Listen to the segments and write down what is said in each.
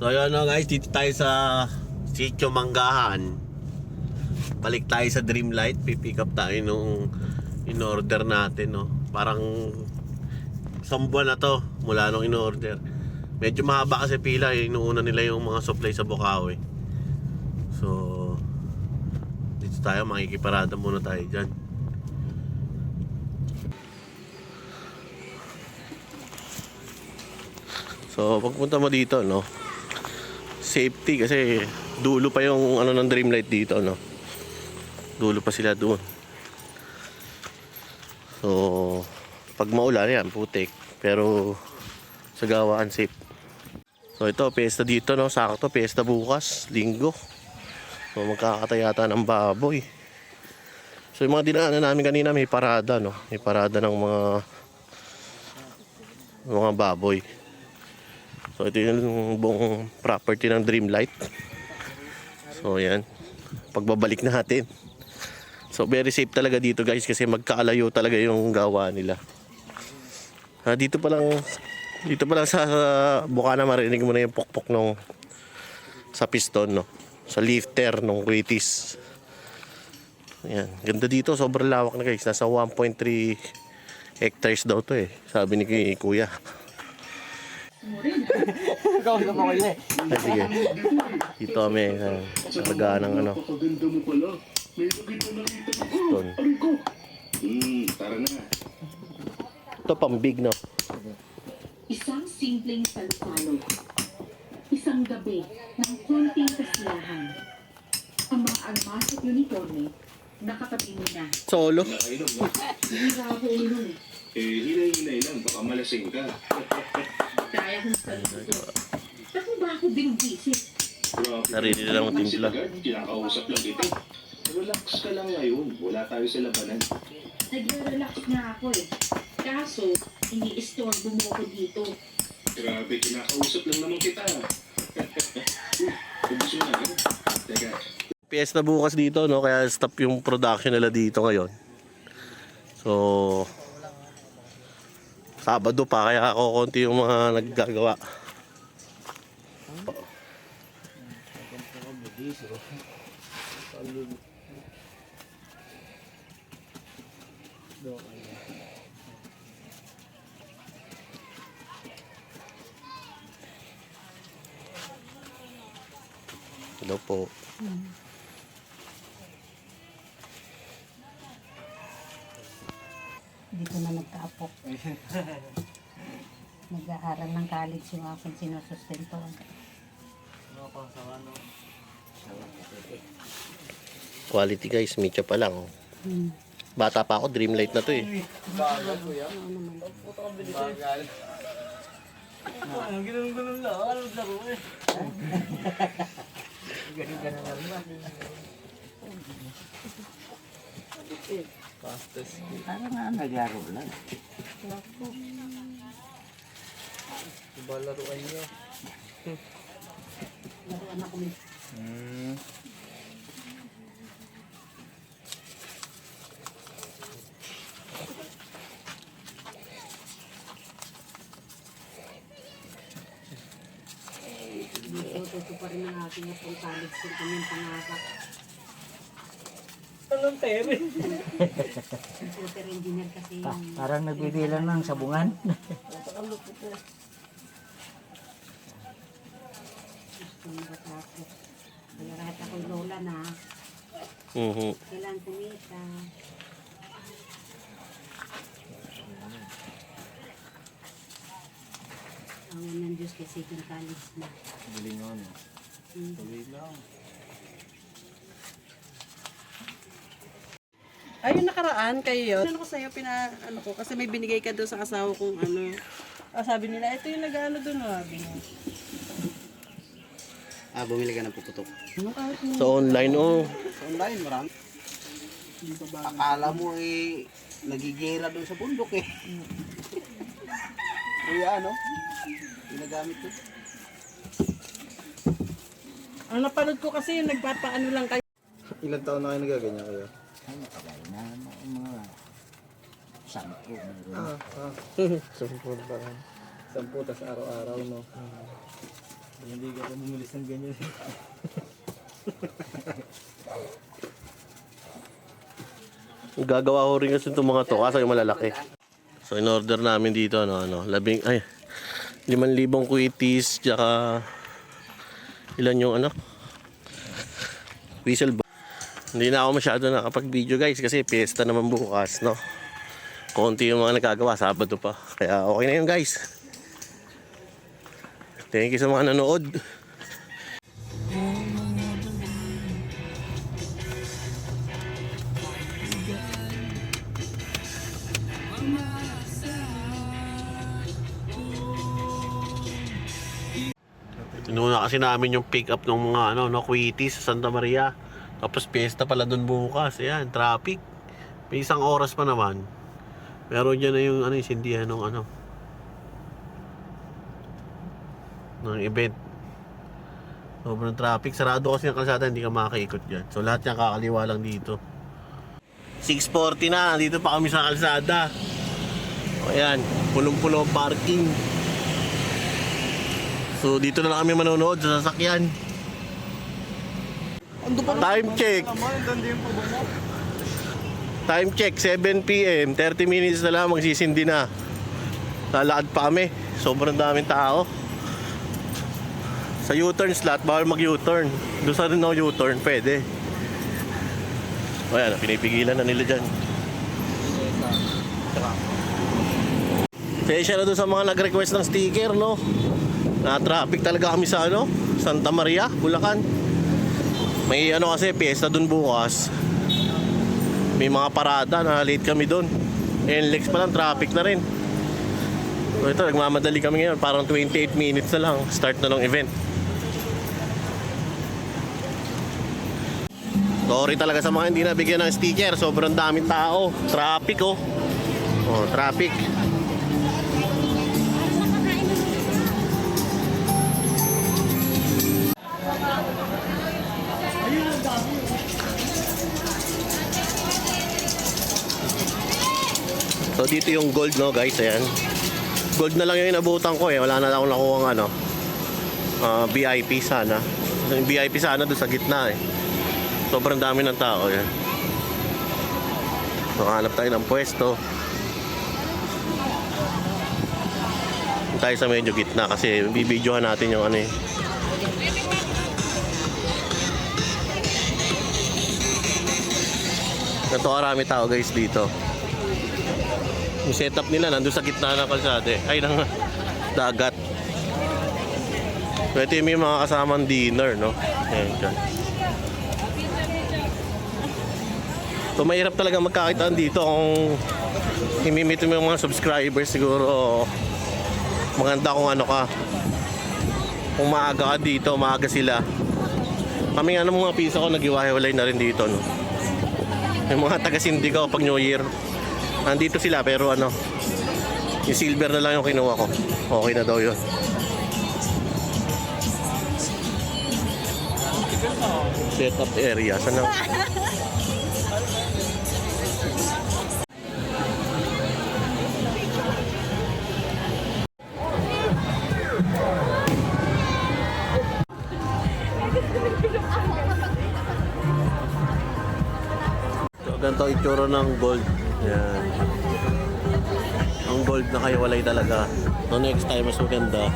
So yun no guys, dito tayo sa Sitio Manggahan. Balik tayo sa Dreamlight, pipick up tayo nung in-order natin no. Parang isang buwan na to mula nung in-order. Medyo mahaba kasi pila, eh. inuuna nila yung mga supply sa Bukawi. So dito tayo, makikiparada muna tayo dyan. So pagpunta mo dito no, safety kasi dulo pa yung ano ng Dreamlight dito no. Dulo pa sila doon. So pag maulan yan, putik. Pero sa gawaan safe. So ito, piyesta dito no, sakto piyesta bukas, linggo. So magkakatayata ng baboy. So yung mga dinaanan namin kanina may parada no, may parada ng mga mga baboy. So ito yung buong property ng Dreamlight. So yan. Pagbabalik natin. So very safe talaga dito guys kasi magkaalayo talaga yung gawa nila. Ah, dito pa lang dito pa lang sa, sa Bukana marinig mo na yung pukpok nung sa piston no. Sa lifter nung Quitis. Yan, ganda dito, sobrang lawak na guys. Nasa 1.3 hectares daw to eh. Sabi ni Kuya. Kausap ako yun eh. Sige. Dito kami uh, sa tagaan ng ano, Napakaganda mo pala. May maganda nakita ko. piston. Aray ko. Hmm, tara na. Ito pang big no. Isang simpleng salsalog. Isang gabi ng konting kasiyahan. Ang mga armas at uniforme nakatabi mo na. Solo. Nakainom na. Hindi rahulong. Eh, hinay-hinay lang. Baka malasing ka. Kaya kong saludo. Ako ba ako din visit? Grabe. Narinig na lang ang timpla. Kinakausap lang kita. Relax ka lang ngayon. Wala tayo sa labanan. Nagre-relax nga ako eh. Kaso, hindi istorbo mo ako dito. Grabe, kinakausap lang naman kita. Ubus mo na. eh. Teka, Fiesta bukas dito no, kaya stop yung production nila dito ngayon. So Sabado pa kaya ako konti yung mga naggagawa. Hello po. Dito na nagkaapo. Nag-aaral ng college yung aking sinusustento. Quality guys, mitya pa lang. Hmm. Bata pa ako, dreamlight na to eh. Ganun-ganun lang. Ano laro eh. Ganun-ganun lang. Pastos. Parang nga Naglaro lang. Diba laruan niyo? laruan ako may Hmm. Tututo pa rin ang aking apong college kung kanyang pangarap. Anong tere? Computer engineer kasi Ah, yung Parang nagbibilang ng sabungan. gusto ng batako. Kaya lahat ako'y lola na. Mhm. Kailangan kumita. Awan ng Diyos kasi yung college na. Galingon. Hmm. Tuloy lang. Ay, yung nakaraan kayo, ano ko sa'yo, pina, ano ko, kasi may binigay ka doon sa asawa kong ano. Ah, sabi nila, ito yung nag-ano doon, sabi niya. Ah, bumili ka ng puputok. Ano kahit mo? So online oh. Sa online, marami. Akala mo eh, nagigira doon sa bundok eh. Kuya, ano? Ginagamit ko. Ang napanood ko kasi yung nagpapaano lang kayo. Ilan taon na kayo nagaganyan kayo? Ay, matagal na mga- sampu. meron. Ah, ah. Sampu pa rin. Sampu, tas araw-araw, no? Hindi ka pa bumilis ng ganyan. Gagawa ko rin kasi itong mga to, kaso yung malalaki. So in order namin dito ano ano, labing ay 5,000 kuitis tsaka ilan yung ano whistle ba? Hindi na ako masyado nakapag-video guys kasi piyesta naman bukas, no. Konti yung mga nagagawa, Sabado pa. Kaya okay na yun guys. Thank you sa mga nanood. Tinuna kasi namin yung pick up ng mga ano, no, Quitties sa Santa Maria. Tapos piyesta pala dun bukas. Ayan, traffic. May isang oras pa naman. Meron dyan na yung ano, yung sindihan ng ano. ng event. Sobrang traffic. Sarado kasi ang kalsada, hindi ka makakaikot dyan. So lahat yan kakaliwa lang dito. 6.40 na, nandito pa kami sa kalsada. O ayan, pulong-pulo parking. So dito na lang kami manonood sa sasakyan. Time check. Time check, 7 p.m. 30 minutes na lang magsisindi na. Lalakad pa kami. Sobrang daming tao. Sa U-turn slot, bawal mag-U-turn. Doon sa no U-turn, pwede. O yan, pinipigilan na nila dyan. Pasensya na doon sa mga nag-request ng sticker, no? Na-traffic talaga kami sa ano, Santa Maria, Bulacan. May ano kasi, piyesta doon bukas. May mga parada na late kami doon. NLEX pa lang, traffic na rin. So ito, nagmamadali kami ngayon. Parang 28 minutes na lang. Start na ng event. Sorry talaga sa mga hindi nabigyan ng sticker. Sobrang daming tao. Traffic oh. Oh, traffic. So dito yung gold no guys, ayan. Gold na lang yung inabutan ko eh. Wala na akong nakuha ng ano. ah, VIP sana. Yung VIP sana doon sa gitna eh. Sobrang dami ng tao yan. So hanap tayo ng pwesto. Tayo sa medyo gitna kasi bibidyohan natin yung ano eh. Ganito karami tao guys dito. Yung setup nila nandun sa gitna ng kalsada eh. Ay, ng dagat. Yung may mga kasamang dinner, no? Ayan dyan. So mahirap talaga magkakitaan dito kung imimit mo yung mga subscribers siguro maganda kung ano ka. Kung maaga ka dito, maaga sila. Kami nga ng mga pisa ko nagiwahiwalay na rin dito, no? Yung mga taga-sindi ko pag New Year, nandito sila pero ano, yung silver na lang yung kinuha ko. Okay na daw yun. Setup area. Saan. So, ganito itsura ng gold. Yan. Ang gold na kayo walay talaga. So next time mas maganda.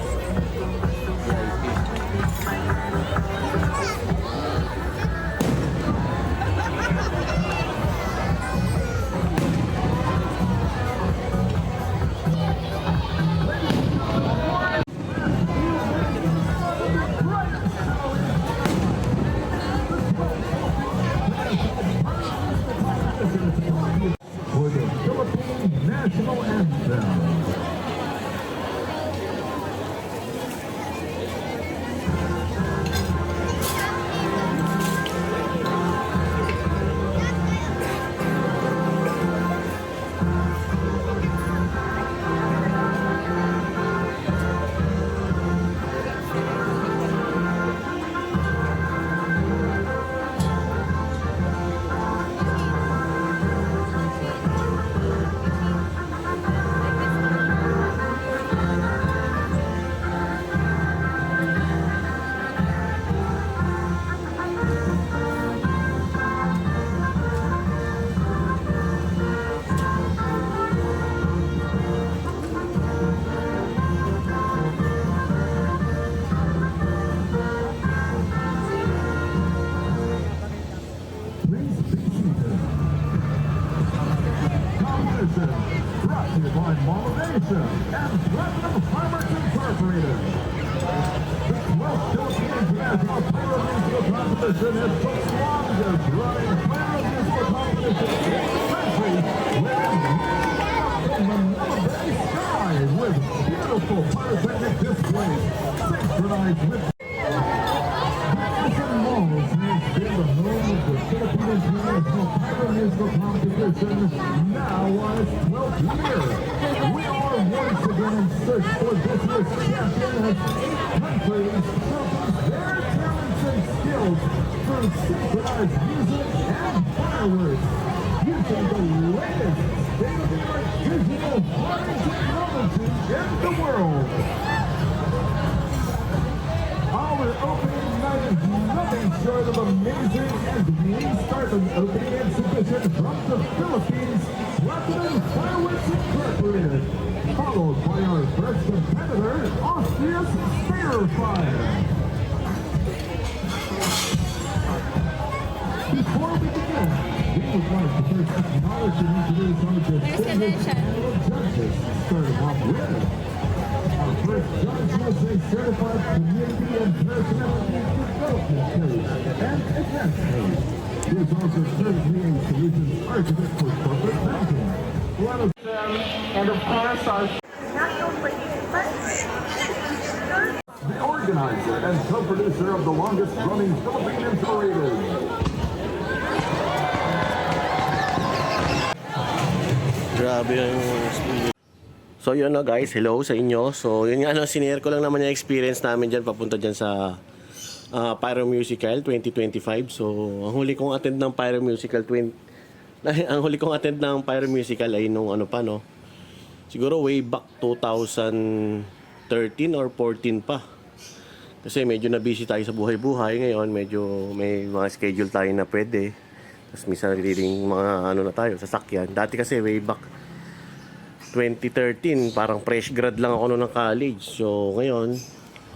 よし! Start an opening exhibition from the Philippines, Platinum Fireworks Incorporated, followed by our first competitor, Austria's Spear Fire. Before we begin, we would like to first acknowledge and introduce panel of judges, starting off with our first judge was a certified community and personality development coach and event coach. He is also currently a solutions architect for corporate banking. Let us and of course our the organizer and co-producer of the longest running Philippine Inspirated. Grabe yung speed. So yun na guys, hello sa inyo. So yun nga, ano, sinare ko lang naman yung experience namin dyan papunta dyan sa ah, Pyro Musical 2025. So ang huli kong attend ng Pyro Musical 20... ang huli kong attend ng Pyro Musical ay nung ano pa no. Siguro way back 2013 or 14 pa. Kasi medyo na busy tayo sa buhay-buhay ngayon, medyo may mga schedule tayo na pwede. Tapos may sariling mga ano na tayo, sasakyan. Dati kasi way back 2013, parang fresh grad lang ako noon ng college. So ngayon,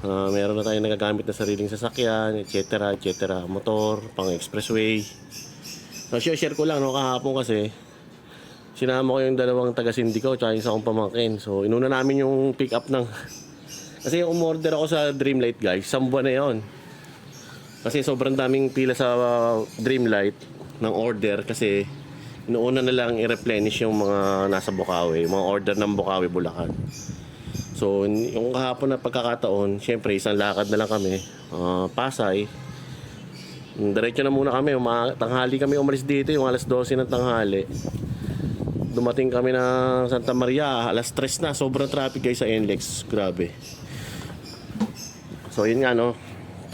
ah, meron na tayong nagagamit na sariling sasakyan, etc. etc. Motor, pang expressway. So share ko lang no kahapon kasi sinama ko yung dalawang taga-sindi ko yung isa kong pamangkin. So inuna namin yung pick up ng kasi yung umorder ako sa Dreamlight guys, isang buwan na yon. Kasi sobrang daming pila sa uh, Dreamlight ng order kasi inuuna na lang i-replenish yung mga nasa Bukawi, mga order ng Bukawi, Bulacan. So, yung kahapon na pagkakataon, syempre isang lakad na lang kami, ah, Pasay. Diretso na muna kami, uma- tanghali kami umalis dito, yung alas 12 ng tanghali. Dumating kami ng Santa Maria, alas 3 na, sobrang traffic guys sa NLEX, grabe. So yun nga no,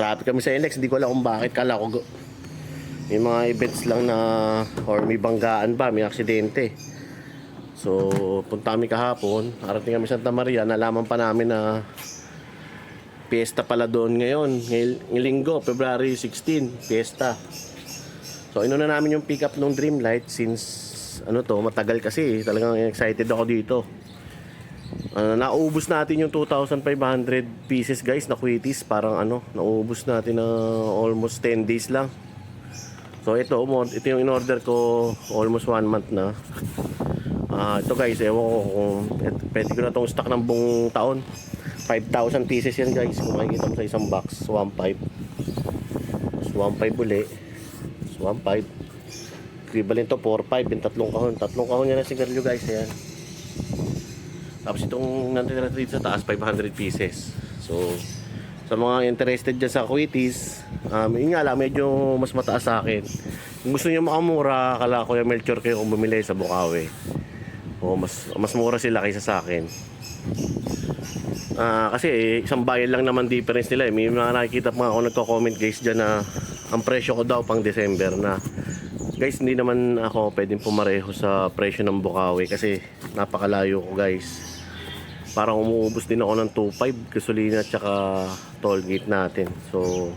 traffic kami sa NLEX, hindi ko alam kung bakit, kala ko may mga events lang na or may banggaan ba, may aksidente. So punta kami kahapon, arating kami Santa Maria, nalaman pa namin na piyesta pala doon ngayon, ngayong linggo, February 16, piyesta. So inuna namin yung pick up ng Dreamlight since ano to, matagal kasi, talagang excited ako dito. Uh, naubos natin yung 2,500 pieces guys na quitties. Parang ano, naubos natin na almost 10 days lang. So ito, ito yung in-order ko almost one month na. Ah, ito guys, ewan ko kung pwede ko na itong stock ng buong taon. 5,000 pieces yan guys. Kung makikita mo sa isang box, 1.5. 1.5 uli. 1.5. Equivalent to 4.5 yung tatlong kahon. Tatlong kahon yan na sigarilyo guys. Ayan. Tapos itong nandito dito sa taas, 500 pieces. So, sa mga interested dyan sa quitties, um, yun nga lang, medyo mas mataas sa akin. Kung gusto niyo makamura, kala ko yung Melchor kayo kung bumili sa Bukawi. O, mas, mas mura sila kaysa sa akin. Ah, kasi eh, isang bayan lang naman difference nila eh. May mga nakikita pa ako nagko-comment guys dyan na ang presyo ko daw pang December na guys hindi naman ako pwedeng pumareho sa presyo ng Bukawi kasi napakalayo ko guys parang umuubos din ako ng 2.5 gasolina at saka toll gate natin so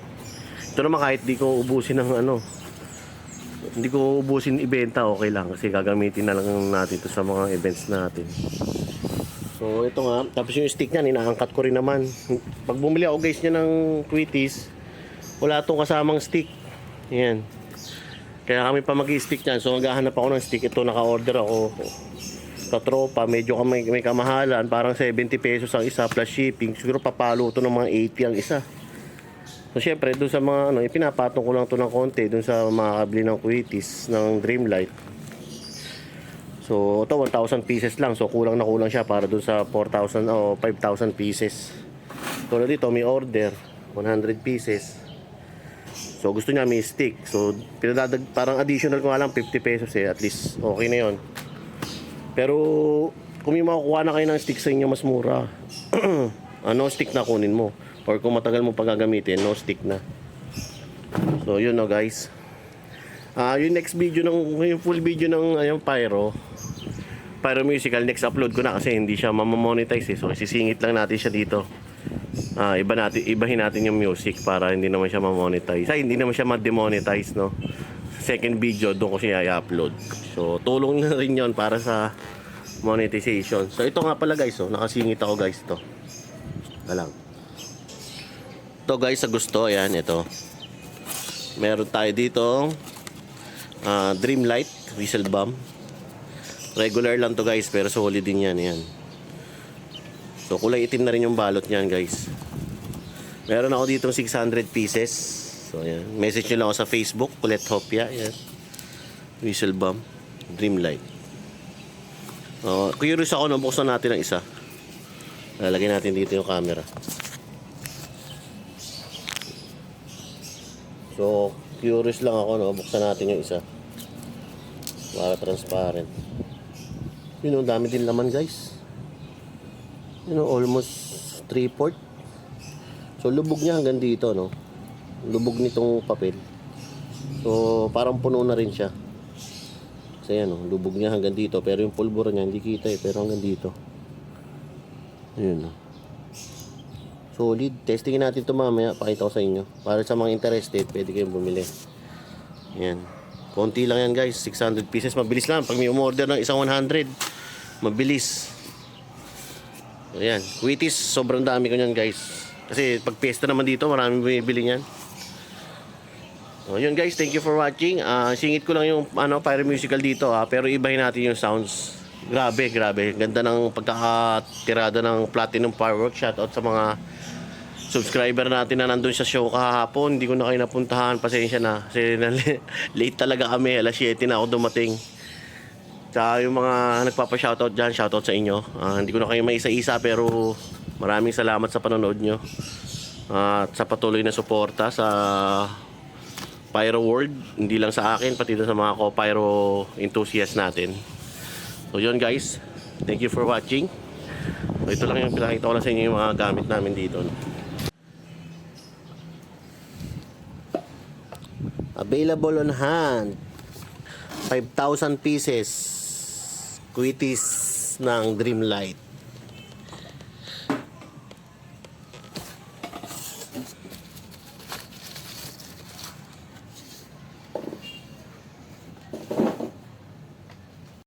ito naman kahit di ko ubusin ng ano hindi ko ubusin ibenta okay lang. Kasi gagamitin na lang natin to sa mga events natin. So ito nga. Tapos yung stick niya inaangkat ko rin naman. Pag bumili ako guys niya ng quitties wala tong kasamang stick. Yan kaya kami pa mag-stick niyan. So maghahanap ako ng stick. Ito naka-order ako sa tropa, medyo may, may kamahalan, parang 70 pesos ang isa plus shipping. Siguro papalo to ng mga 80 ang isa. So syempre, doon sa mga ano, ipinapatong ko lang to ng konti doon sa makakabili ng Quitis ng Dreamlight. So, ito 1,000 pieces lang. So, kulang na kulang siya para doon sa 4,000 o 5,000 pieces. Tulad dito, may order 100 pieces. So, gusto niya may stick. So, pinadadag parang additional ko lang 50 pesos eh. At least, okay na yon. Pero, kung may makukuha na kayo ng stick sa inyo, mas mura. ano, stick na kunin mo. Or kung matagal mo pag gagamitin, no stick na. So, yun no guys. Ah, yung next video ng yung full video ng ayun Pyro. Pyro Musical next upload ko na kasi hindi siya mamamonetize eh. So sisingit lang natin siya dito. Ah, iba natin ibahin natin yung music para hindi naman siya mamonetize. Ay, hindi naman siya ma-demonetize, no. Second video doon ko siya i-upload. So tulong na rin 'yon para sa monetization. So ito nga pala guys, oh, nakasingit ako guys to. Alang. Ito guys sa gusto, ayan ito. Meron tayo dito ah Dreamlight whistle bomb. Regular lang to guys pero solid din yan, yan. So kulay itim na rin yung balot niyan guys. Meron ako dito 600 pieces. So yan. Message nyo lang ako sa Facebook, Kulet Hopia. Yan. Whistle bomb. Dreamlight. Uh, curious ako na buksan natin ang isa. Lalagay natin dito yung camera. So, curious lang ako, no? Buksan natin yung isa. Para transparent. Yun, ang dami din laman, guys. You know, almost 3-4. So, lubog niya hanggang dito, no? Lubog nitong papel. So, parang puno na rin siya. Kasi yan, no? lubog niya hanggang dito. Pero yung pulbura niya, hindi kita eh. Pero hanggang dito. Ayun, no? Solid. Testingin natin ito mamaya. Pakita ko sa inyo. Para sa mga interested, pwede kayong bumili. Yan. Konti lang yan guys. 600 pieces. Mabilis lang. Pag may umorder ng isang 100, mabilis. Ayan. Quitis, sobrang dami ko niyan guys. Kasi pag piyesta naman dito, maraming bumibili niyan. So, yun guys, thank you for watching. Ah, singit ko lang yung ano, pyro musical dito ha, pero ibahin natin yung sounds. Grabe, grabe. Ganda ng pagkakatirada ng Platinum Fireworks. Shoutout sa mga subscriber natin na nandun sa show kahapon. Hindi ko na kayo napuntahan. Pasensya na. Kasi na- late talaga kami. Alas 7 na ako dumating. Sa yung mga nagpapa-shoutout dyan, shoutout sa inyo. Ah, hindi ko na kayo maisa-isa pero maraming salamat sa panonood nyo. Ah, at sa patuloy na suporta sa Pyro World. Hindi lang sa akin, pati doon sa mga ko-Pyro enthusiasts natin. So yun guys, thank you for watching. So, ito lang yung pinakita ko lang sa inyo yung mga gamit namin dito. Available on hand. 5,000 pieces. Quitis ng Dreamlight.